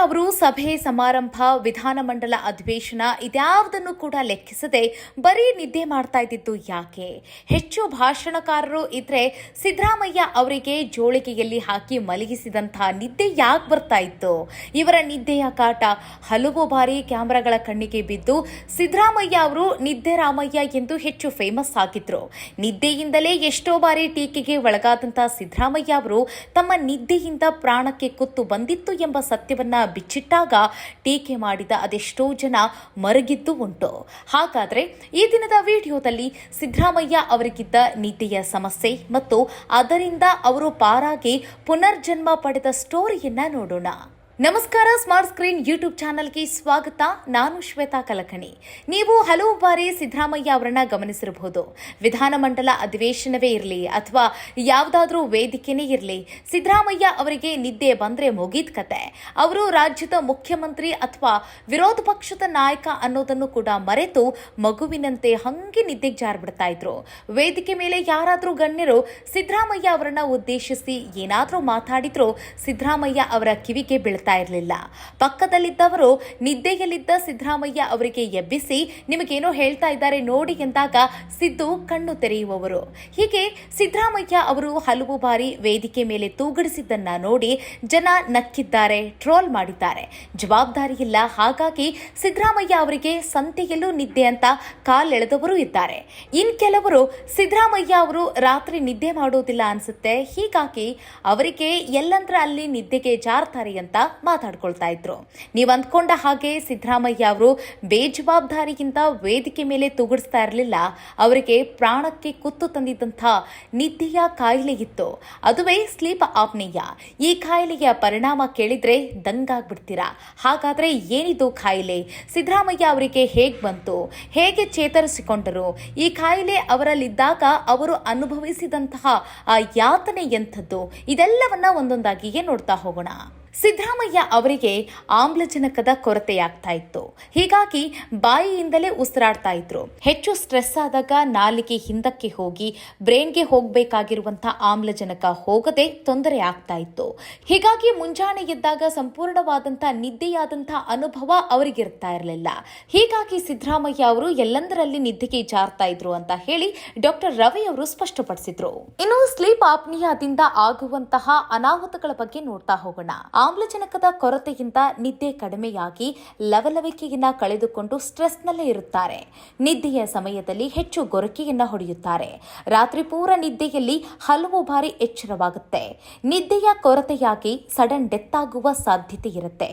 ಅವರು ಸಭೆ ಸಮಾರಂಭ, ವಿಧಾನಮಂಡಲ ಅಧಿವೇಶನ ಇದ್ಯಾವುದನ್ನು ಕೂಡ ಲೆಕ್ಕಿಸದೆ ಬರೀ ನಿದ್ದೆ ಮಾಡ್ತಾ ಇದ್ದಿದ್ದು ಯಾಕೆ? ಹೆಚ್ಚು ಭಾಷಣಕಾರರು ಇದ್ರೆ ಸಿದ್ದರಾಮಯ್ಯ ಅವರಿಗೆ ಜೋಳಿಗೆಯಲ್ಲಿ ಹಾಕಿ ಮಲಗಿಸಿದಂತಹ ನಿದ್ದೆ ಯಾಕೆ ಬರ್ತಾ ಇತ್ತು? ಇವರ ನಿದ್ದೆಯ ಕಾಟ ಹಲವು ಬಾರಿ ಕ್ಯಾಮ್ರಾಗಳ ಕಣ್ಣಿಗೆ ಬಿದ್ದು ಸಿದ್ದರಾಮಯ್ಯ ಅವರು ನಿದ್ದೆ ರಾಮಯ್ಯ ಎಂದು ಹೆಚ್ಚು ಫೇಮಸ್ ಆಗಿದ್ರು. ನಿದ್ದೆಯಿಂದಲೇ ಎಷ್ಟೋ ಬಾರಿ ಟೀಕೆಗೆ ಒಳಗಾದಂತಹ ಸಿದ್ದರಾಮಯ್ಯ ಅವರು ತಮ್ಮ ನಿದ್ದೆಯಿಂದ ಪ್ರಾಣಕ್ಕೆ ಕುತ್ತು ಬಂದಿತ್ತು ಎಂಬ ಸತ್ಯವನ್ನ ಬಿಚ್ಚಿಟ್ಟಾಗ ಟೀಕೆ ಮಾಡಿದ ಅದೆಷ್ಟೋ ಜನ ಮರಗಿದ್ದು ಉಂಟು. ಹಾಗಾದರೆ ಈ ದಿನದ ವಿಡಿಯೋದಲ್ಲಿ ಸಿದ್ದರಾಮಯ್ಯ ಅವರಿಗಿದ್ದ ನಿದ್ದೆಯ ಸಮಸ್ಯೆ ಮತ್ತು ಅದರಿಂದ ಅವರು ಪಾರಾಗಿ ಪುನರ್ಜನ್ಮ ಪಡೆದ ಸ್ಟೋರಿಯನ್ನ ನೋಡೋಣ. ನಮಸ್ಕಾರ, ಸ್ಮಾರ್ಟ್ ಸ್ಕ್ರೀನ್ ಯೂಟ್ಯೂಬ್ ಚಾನಲ್ಗೆ ಸ್ವಾಗತ. ನಾನು ಶ್ವೇತಾ ಕಲಕಣಿ. ನೀವು ಹಲವು ಬಾರಿ ಸಿದ್ದರಾಮಯ್ಯ ಅವರನ್ನ ಗಮನಿಸಿರಬಹುದು. ವಿಧಾನಮಂಡಲ ಅಧಿವೇಶನವೇ ಇರಲಿ ಅಥವಾ ಯಾವುದಾದ್ರೂ ವೇದಿಕೆನೇ ಇರಲಿ, ಸಿದ್ದರಾಮಯ್ಯ ಅವರಿಗೆ ನಿದ್ದೆ ಬಂದ್ರೆ ಮುಗೀತ್ ಕತೆ. ಅವರು ರಾಜ್ಯದ ಮುಖ್ಯಮಂತ್ರಿ ಅಥವಾ ವಿರೋಧ ಪಕ್ಷದ ನಾಯಕ ಅನ್ನೋದನ್ನು ಕೂಡ ಮರೆತು ಮಗುವಿನಂತೆ ಹಂಗೆ ನಿದ್ದೆಗೆ ಜಾರ್ಬಿಡ್ತಾ ಇದ್ರು. ವೇದಿಕೆ ಮೇಲೆ ಯಾರಾದರೂ ಗಣ್ಯರು ಸಿದ್ದರಾಮಯ್ಯ ಅವರನ್ನ ಉದ್ದೇಶಿಸಿ ಏನಾದರೂ ಮಾತಾಡಿದ್ರು, ಸಿದ್ದರಾಮಯ್ಯ ಅವರ ಕಿವಿಗೆ ಬೀಳ್ತಾ ಇರಲಿಲ್ಲ. ಪಕ್ಕದಲ್ಲಿದ್ದವರು ನಿದ್ದೆಯಲ್ಲಿದ್ದ ಸಿದ್ದರಾಮಯ್ಯ ಅವರಿಗೆ ಎಬ್ಬಿಸಿ, ನಿಮಗೇನೋ ಹೇಳ್ತಾ ಇದ್ದಾರೆ ನೋಡಿ ಎಂದಾಗ ಸಿದ್ದು ಕಣ್ಣು ತೆರೆಯುವವರು. ಹೀಗೆ ಸಿದ್ದರಾಮಯ್ಯ ಅವರು ಹಲವು ಬಾರಿ ವೇದಿಕೆ ಮೇಲೆ ತೂಗಡಿಸಿದ್ದನ್ನ ನೋಡಿ ಜನ ನಕ್ಕಿದ್ದಾರೆ, ಟ್ರೋಲ್ ಮಾಡಿದ್ದಾರೆ. ಜವಾಬ್ದಾರಿ ಇಲ್ಲ. ಹಾಗಾಗಿ ಸಿದ್ದರಾಮಯ್ಯ ಅವರಿಗೆ ಸಂತೆಯಲ್ಲೂ ನಿದ್ದೆ ಅಂತ ಕಾಲೆಳೆದವರು ಇದ್ದಾರೆ. ಇನ್ ಕೆಲವರು ಸಿದ್ದರಾಮಯ್ಯ ಅವರು ರಾತ್ರಿ ನಿದ್ದೆ ಮಾಡೋದಿಲ್ಲ ಅನ್ಸುತ್ತೆ. ಹೀಗಾಗಿ ಅವರಿಗೆ ಎಲ್ಲಂದ್ರ ಅಲ್ಲಿ ನಿದ್ದೆಗೆ ಜಾರ್ತಾರೆ ಅಂತ ಮಾತಾಡ್ಕೊಳ್ತಾ ಇದ್ರು. ನೀವು ಅಂದ್ಕೊಂಡ ಹಾಗೆ ಸಿದ್ದರಾಮಯ್ಯ ಅವರು ಬೇಜವಾಬ್ದಾರಿಗಿಂತ ವೇದಿಕೆ ಮೇಲೆ ತುಗಡಿಸ್ತಾ ಇರಲಿಲ್ಲ. ಅವರಿಗೆ ಪ್ರಾಣಕ್ಕೆ ಕುತ್ತು ತಂದಿದ್ದಂಥ ನಿದ್ದೆಯ ಕಾಯಿಲೆ ಇತ್ತು. ಅದುವೇ ಸ್ಲೀಪ್ ಆಪ್ನೇಯ. ಈ ಕಾಯಿಲೆಯ ಪರಿಣಾಮ ಕೇಳಿದ್ರೆ ದಂಗಾಗ್ಬಿಡ್ತೀರಾ? ಹಾಗಾದ್ರೆ ಏನಿದು ಕಾಯಿಲೆ? ಸಿದ್ದರಾಮಯ್ಯ ಅವರಿಗೆ ಹೇಗ್ ಬಂತು? ಹೇಗೆ ಚೇತರಿಸಿಕೊಂಡರು? ಈ ಕಾಯಿಲೆ ಅವರಲ್ಲಿದ್ದಾಗ ಅವರು ಅನುಭವಿಸಿದಂತಹ ಆ ಯಾತನೆ ಎಂಥದ್ದು? ಇದೆಲ್ಲವನ್ನ ಒಂದೊಂದಾಗಿಯೇ ನೋಡ್ತಾ ಹೋಗೋಣ. ಸಿದ್ದರಾಮಯ್ಯ ಅವರಿಗೆ ಆಮ್ಲಜನಕದ ಕೊರತೆಯಾಗ್ತಾ ಇತ್ತು. ಹೀಗಾಗಿ ಬಾಯಿಯಿಂದಲೇ ಉಸಿರಾಡ್ತಾ ಇದ್ರು. ಹೆಚ್ಚು ಸ್ಟ್ರೆಸ್ ಆದಾಗ ನಾಲಿಗೆ ಹಿಂದಕ್ಕೆ ಹೋಗಿ ಬ್ರೈನ್ಗೆ ಹೋಗಬೇಕಾಗಿರುವಂತಹ ಆಮ್ಲಜನಕ ಹೋಗದೆ ತೊಂದರೆ ಆಗ್ತಾ ಇತ್ತು. ಹೀಗಾಗಿ ಮುಂಜಾನೆ ಎದ್ದಾಗ ಸಂಪೂರ್ಣವಾದಂತಹ ನಿದ್ದೆಯಾದಂತಹ ಅನುಭವ ಅವರಿಗಿರ್ತಾ ಇರಲಿಲ್ಲ. ಹೀಗಾಗಿ ಸಿದ್ದರಾಮಯ್ಯ ಅವರು ಎಲ್ಲಂದರಲ್ಲಿ ನಿದ್ದೆಗೆ ಜಾರ್ತಾ ಇದ್ರು ಅಂತ ಹೇಳಿ ಡಾಕ್ಟರ್ ರವಿ ಅವರು ಸ್ಪಷ್ಟಪಡಿಸಿದ್ರು. ಇನ್ನು ಸ್ಲೀಪ್ ಆಪ್ನಿಯಾದಿಂದ ಆಗುವಂತಹ ಅನಾಹುತಗಳ ಬಗ್ಗೆ ನೋಡ್ತಾ ಹೋಗೋಣ. ಆಮ್ಲಜನಕದ ಕೊರತೆಯಿಂದ ನಿದ್ದೆ ಕಡಿಮೆಯಾಗಿ ಲವಲವಿಕೆಯನ್ನ ಕಳೆದುಕೊಂಡು ಸ್ಟ್ರೆಸ್ನಲ್ಲೇ ಇರುತ್ತಾರೆ. ನಿದ್ದೆಯ ಸಮಯದಲ್ಲಿ ಹೆಚ್ಚು ಗೊರಕೆಯನ್ನ ಹೊಡೆಯುತ್ತಾರೆ. ರಾತ್ರಿ ಪೂರ ನಿದ್ದೆಯಲ್ಲಿ ಹಲವು ಬಾರಿ ಎಚ್ಚರವಾಗುತ್ತೆ. ನಿದ್ದೆಯ ಕೊರತೆಯಾಗಿ ಸಡನ್ ಡೆತ್ ಆಗುವ ಸಾಧ್ಯತೆ ಇರುತ್ತೆ.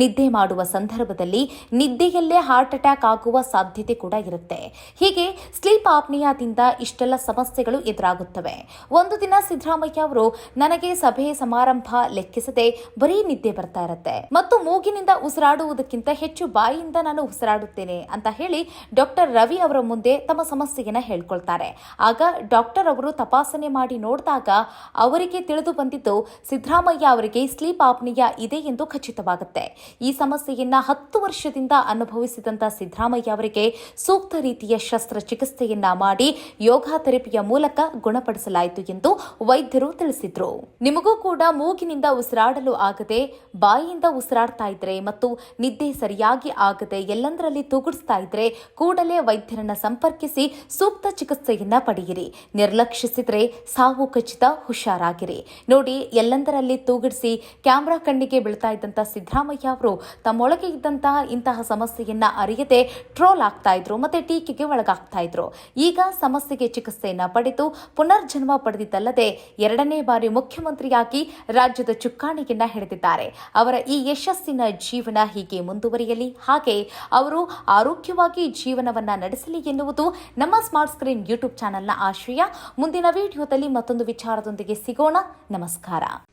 ನಿದ್ದೆ ಮಾಡುವ ಸಂದರ್ಭದಲ್ಲಿ ನಿದ್ದೆಯಲ್ಲೇ ಹಾರ್ಟ್ ಅಟ್ಯಾಕ್ ಆಗುವ ಸಾಧ್ಯತೆ ಕೂಡ ಇರುತ್ತೆ. ಹೀಗೆ ಸ್ಲೀಪ್ ಆಪ್ನಿಯಾದಿಂದ ಇಷ್ಟೆಲ್ಲ ಸಮಸ್ಯೆಗಳು ಎದುರಾಗುತ್ತವೆ. ಒಂದು ದಿನ ಸಿದ್ದರಾಮಯ್ಯ ಅವರು ನನಗೆ ಸಭೆ ಸಮಾರಂಭ ಲೆಕ್ಕಿಸದೆ ಬರೀ ನಿದ್ದೆ ಬರ್ತಾ ಇರುತ್ತೆ. ಮತ್ತು ಮೂಗಿನಿಂದ ಉಸಿರಾಡುವುದಕ್ಕಿಂತ ಹೆಚ್ಚು ಬಾಯಿಯಿಂದ ನಾನು ಉಸಿರಾಡುತ್ತೇನೆ ಅಂತ ಹೇಳಿ ಡಾಕ್ಟರ್ ರವಿ ಅವರ ಮುಂದೆ ತಮ್ಮ ಸಮಸ್ಯೆಯನ್ನ ಹೇಳ್ಕೊಳ್ತಾರೆ. ಆಗ ಡಾಕ್ಟರ್ ಅವರು ತಪಾಸಣೆ ಮಾಡಿ ನೋಡಿದಾಗ ಅವರಿಗೆ ತಿಳಿದು ಬಂದಿದ್ದು, ಸಿದ್ದರಾಮಯ್ಯ ಅವರಿಗೆ ಸ್ಲೀಪ್ ಆಪ್ನಿಯ ಇದೆ ಎಂದು ಖಚಿತವಾಗುತ್ತೆ. ಈ ಸಮಸ್ಯೆಯನ್ನ ಹತ್ತು ವರ್ಷದಿಂದ ಅನುಭವಿಸಿದಂತ ಸಿದ್ದರಾಮಯ್ಯ ಅವರಿಗೆ ಸೂಕ್ತ ರೀತಿಯ ಶಸ್ತ್ರಚಿಕಿತ್ಸೆಯನ್ನ ಮಾಡಿ ಯೋಗ ಥೆರಪಿಯ ಮೂಲಕ ಗುಣಪಡಿಸಲಾಯಿತು ಎಂದು ವೈದ್ಯರು ತಿಳಿಸಿದ್ರು. ನಿಮಗೂ ಕೂಡ ಮೂಗಿನಿಂದ ಉಸಿರಾಡಲು ಆಗದೆ ಬಾಯಿಯಿಂದ ಉಸಿರಾಡ್ತಾ ಇದ್ರೆ ಮತ್ತು ನಿದ್ದೆ ಸರಿಯಾಗಿ ಆಗದೆ ಎಲ್ಲಂದರಲ್ಲಿ ತೂಗುಡಿಸ್ತಾ ಇದ್ರೆ ಕೂಡಲೇ ವೈದ್ಯರನ್ನ ಸಂಪರ್ಕಿಸಿ ಸೂಕ್ತ ಚಿಕಿತ್ಸೆಯನ್ನ ಪಡೆಯಿರಿ. ನಿರ್ಲಕ್ಷಿಸಿದ್ರೆ ಸಾವು ಖಚಿತ ಹುಷಾರಾಗಿರಿ. ನೋಡಿ, ಎಲ್ಲಂದರಲ್ಲಿ ತೂಗಿಡಿಸಿ ಕ್ಯಾಮ್ರಾ ಕಣ್ಣಿಗೆ ಬೀಳ್ತಾ ಇದ್ದಂತ ಸಿದ್ದರಾಮಯ್ಯ ಅವರು ತಮ್ಮೊಳಗೆ ಇದ್ದಂತಹ ಇಂತಹ ಸಮಸ್ಯೆಯನ್ನ ಅರಿಯದೆ ಟ್ರೋಲ್ ಆಗ್ತಾ ಇದ್ರು ಮತ್ತೆ ಟೀಕೆಗೆ ಒಳಗಾಗ್ತಾ ಇದ್ರು. ಈಗ ಸಮಸ್ಯೆಗೆ ಚಿಕಿತ್ಸೆಯನ್ನ ಪಡೆದು ಪುನರ್ಜನ್ಮ ಪಡೆದಿದ್ದಲ್ಲದೆ ಎರಡನೇ ಬಾರಿ ಮುಖ್ಯಮಂತ್ರಿಯಾಗಿ ರಾಜ್ಯದ ಚುಕ್ಕಾಣಿಯನ್ನ ಹಿಡಿದಿದ್ದಾರೆ ಅವರ ಈ ಯಶಸ್ಸಿನ ಜೀವನ ಹೀಗೆ ಮುಂದುವರಿಯಲಿ. ಹಾಗೆ ಅವರು ಆರೋಗ್ಯವಾಗಿ ಜೀವನವನ್ನ ನಡೆಸಲಿ ಎನ್ನುವುದು ನಮ್ಮ ಸ್ಮಾರ್ಟ್ ಸ್ಕ್ರೀನ್ ಯೂಟ್ಯೂಬ್ ಚಾನೆಲ್ನ ಆಶಯ. ಮುಂದಿನ ವಿಡಿಯೋದಲ್ಲಿ ಮತ್ತೊಂದು ವಿಚಾರದೊಂದಿಗೆ ಸಿಗೋಣ. ನಮಸ್ಕಾರ.